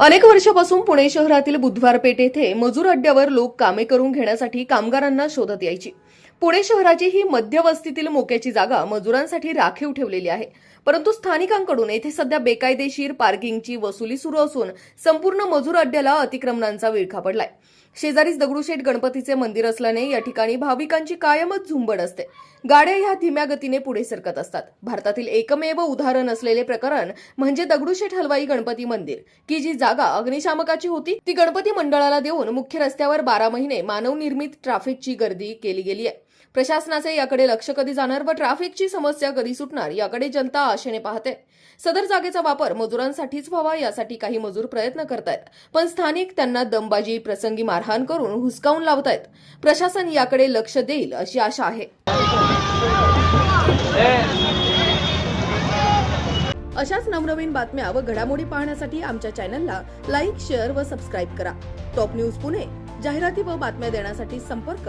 अनेक वर्षापासून पुणे शहरातील बुधवार पेठ येथे मजूर अड्ड्यावर लोक कामे करून घेण्यासाठी कामगारांना शोधत यायची. पुणे शहराची ही मध्यवस्तीतील मोक्याची जागा मजुरांसाठी राखीव ठेवलेली आहे. परंतु स्थानिकांकडून येथे सध्या बेकायदेशीर पार्किंगची वसुली सुरू असून संपूर्ण मजूर अड्ड्याला अतिक्रमणांचा विळखा पडलाय. शेजारीच दगडूशेठ गणपतीचे मंदिर असल्याने या ठिकाणी भाविकांची कायमच झुंबड असते. गाड्या ह्या धीम्या गतीने पुढे सरकत असतात. भारतातील एकमेव उदाहरण असलेले प्रकरण म्हणजे दगडूशेठ हलवाई गणपती मंदिर. की जी जागा अग्निशामकाची होती ती गणपती मंडळाला देऊन मुख्य रस्त्यावर बारा महिने मानवनिर्मित ट्रॅफिकची गर्दी केली गेली आहे. प्रशासनाचे याकडे लक्ष कधी जाणार व ट्रॅफिकची समस्या कधी सुटणार याकडे जनता आशेने पाहते. सदर जागेचा वापर मजुरांसाठीच व्हावा यासाठी काही मजूर प्रयत्न करतायत. पण स्थानिक त्यांना दमबाजी प्रसंगी मारहाण करून हुसकावून लावतायत. प्रशासन याकडे लक्ष देईल अशी आशा आहे. अशाच नवनवीन बातम्या व घडामोडी पाहण्यासाठी आमच्या चॅनलला लाईक शेअर व सबस्क्राईब करा. टॉप न्यूज पुणे जाहिराती व बातम्या देण्यासाठी संपर्क